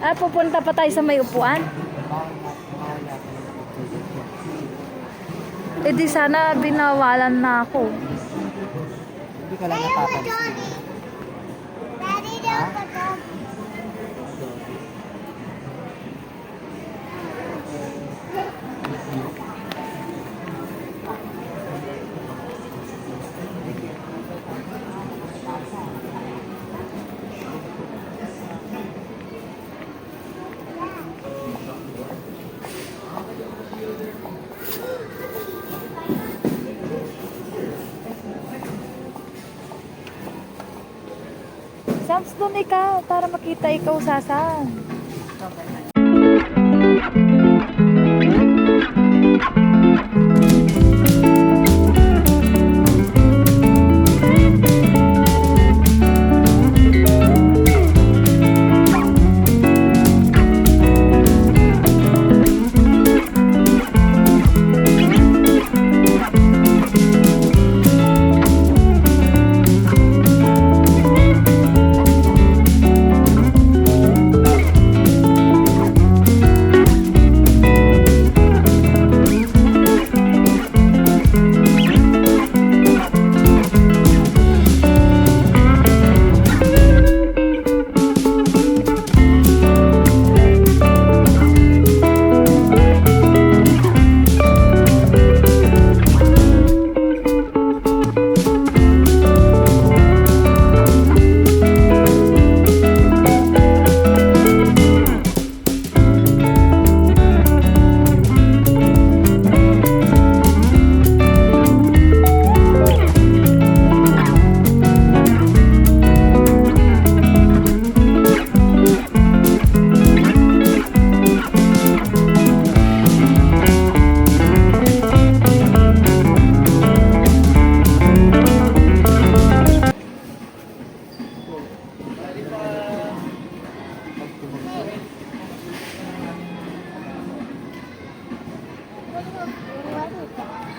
Ah, pupunta pa tayo sa may upuan? Eh di sana binawalan na ako. Hindi ka lang napapansin. Daddy, don't Sams, doon ikaw para makita ikaw sasan.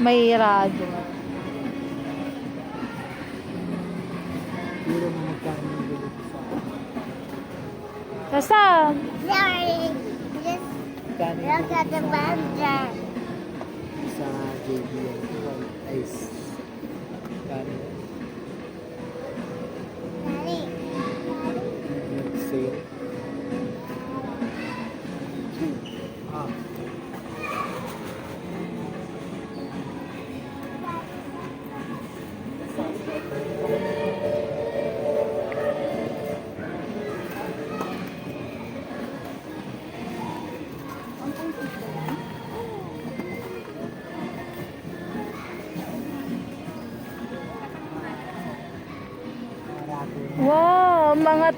May radyo. Basta, Sorry. Just look at the banjo.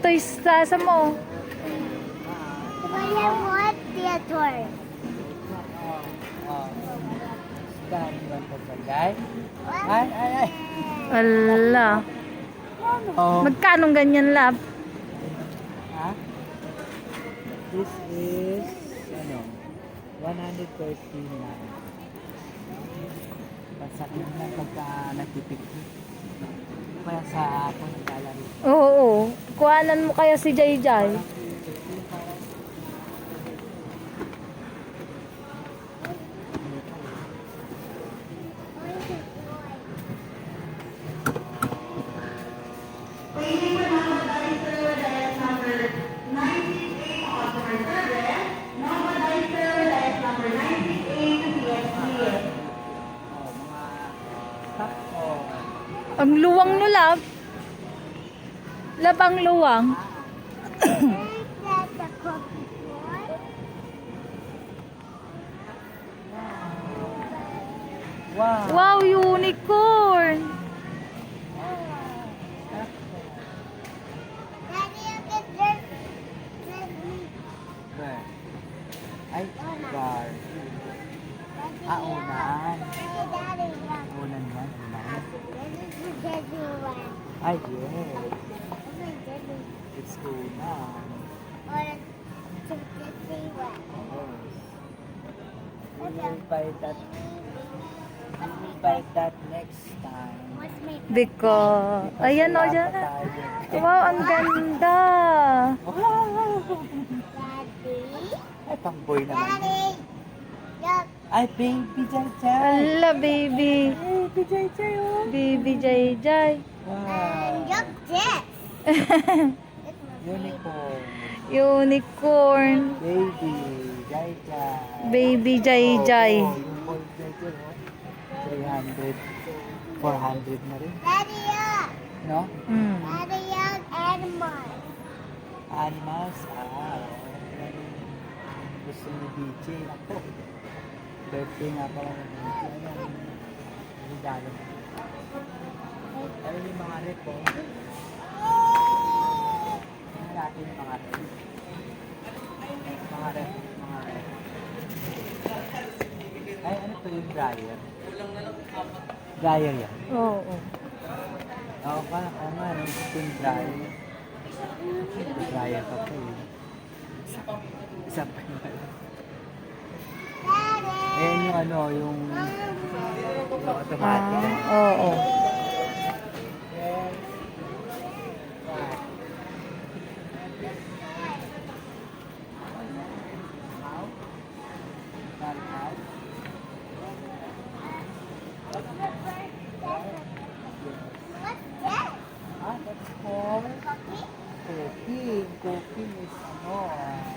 Toys sa mo. Theater? Ba ito sa guy? Ay, ay, ay. Ala. Oh. Magkano ganyan lab? Ha? This is, ano, 139. Pasakit lang pagka nagpipiknik. Kaya sa naglalaro. Oo, oo. Kuhanan mo kaya si Jai Jai. Ang luwang no lab. Lab ang luwang. Wow. Wow, unicorn. Ay, bar. Ah, unan. Unan yan, unan. One. Ay, yes. It's. Or one. Yes. We will buy that. We will buy that next time. Because, ayan o pa tayo. Wow, ang ganda. Wow! Daddy? pang boy naman. Daddy, Ay, baby Jai Jai. Ala, baby. Baby Jai Jai, oh. Baby Jai Jai. and Wow. look this. Unicorn. Unicorn. Baby Jai Jai. Baby Jai Jai. Oh, Jai Jai, oh. 300. 400 na rin. Daddy, look. No? Hmm. Daddy, look, animal. Animals. Ah, oh. Gusto ni DJ. Ako. Birthday nga pala. Regalo. Ayun yung mga rep, oh. Tingnan natin yung mga rep. Mga rep, mga rep. Ay, ano to yung dryer? Dryer yan. Oo. Oh, Oo ka, oo nga, nung yung dryer. Dryer pa po eh. Isa pa yun. Ano, yung, yung automatic. Ah, oo. What's this? Ah, that's called Cookie? cooking. Cooking is ano, ah,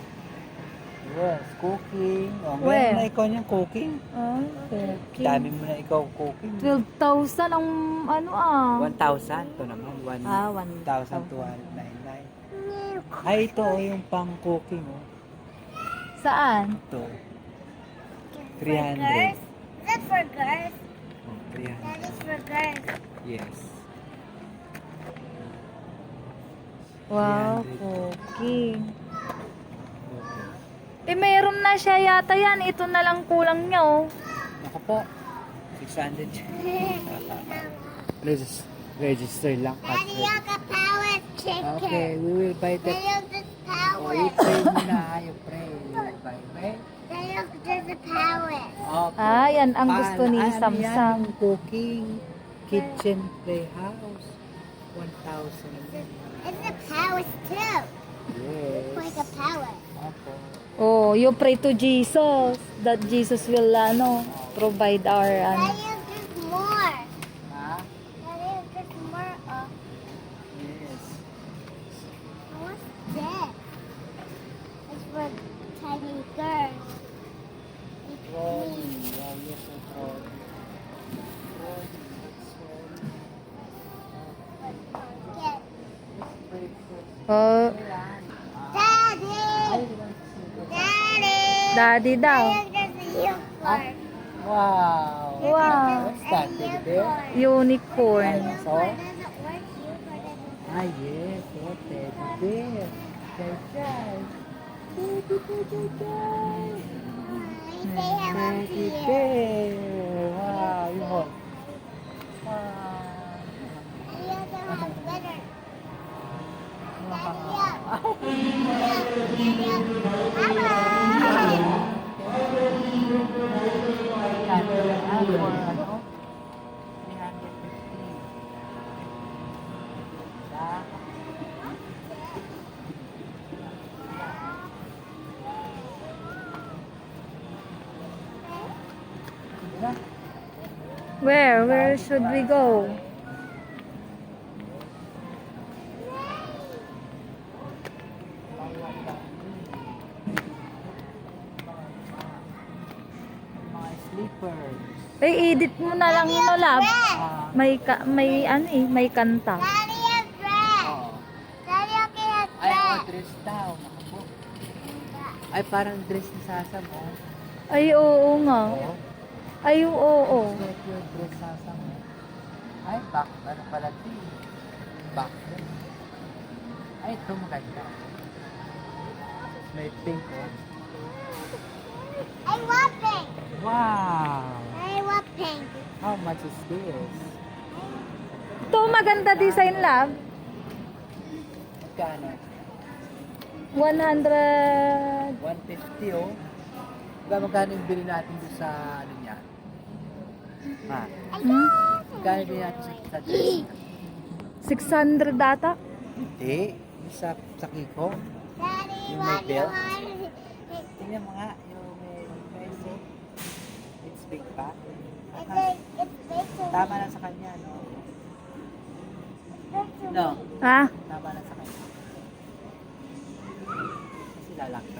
yes, cooking. Oh, Where? meron na ikaw niyang cooking. Ah, okay. Dami mo na ikaw cooking. 12,000 ang ano ah. 1,000 to naman. One- Ah, 1,299. Ay, ito oh, yung pang cooking. Oh. Saan? Ito. For 300. girls? Is that for girls? Oh, 300. That is for girls. Yes. Wow, 300. cooking. Eh, meron na siya yata yan. Ito na lang kulang niya oh. Ako po. 600. Regis- register lang. Daddy, look a power chicken. Okay, we will buy the... Daddy, look this Oh, power. you pray muna. You pray. You will buy. Daddy, look this power. Okay. Ah, yan ang gusto ni Ano? Samsam. Cooking. Kitchen playhouse. 1,000. It's the powers too. Yes. Like a power. Opo. Oh, you pray to Jesus that Jesus will ano, provide our ano. More. Ha? More. Oh, Yes. what's this? It's for tiny girls. It's. Oh, yes, rolling. Get. Oh, Daddy! Daddy! daw. Wow. Wow. What's that, bear? Unicorn. Dinosaur? Ah, yes. Oh, teddy bear. Jai Jai. Teddy bear, hello to Teddy you. bear. Wow. Wow. You glitter. Daddy, Wow. look. Daddy, look. Bye-bye. Where? Where should we go? Mga sleepers. Eh, edit mo na lang yun, love. Ah, May, ka, may, ano eh, may kanta. Daddy has dress. oo. Daddy okay has Ay, oh, dress. dress daw. Ay, parang dress ni Sasam, oh. Ay, oo nga. Oo. Ay, oo, oo. Set your dress, Sasam, oh. Ay, back, ano pala ito eh. Back. Ay, ito maganda. May pink, oh. I want pink. Wow! I want pink. How much is this? Ito, maganda design, love. Magkano? 100. 150 oh. Magkano yung bili natin doon sa ano niya? Ha? Hmm? Magkano bili natin sa, sa dress? 600 data. Hindi. Sa, sa Kiko. Daddy, Yung may belt? Tingnan mo nga, big pa. Tama na sa kanya, no? No. Ha? Tama na sa kanya. Kasi lalaki.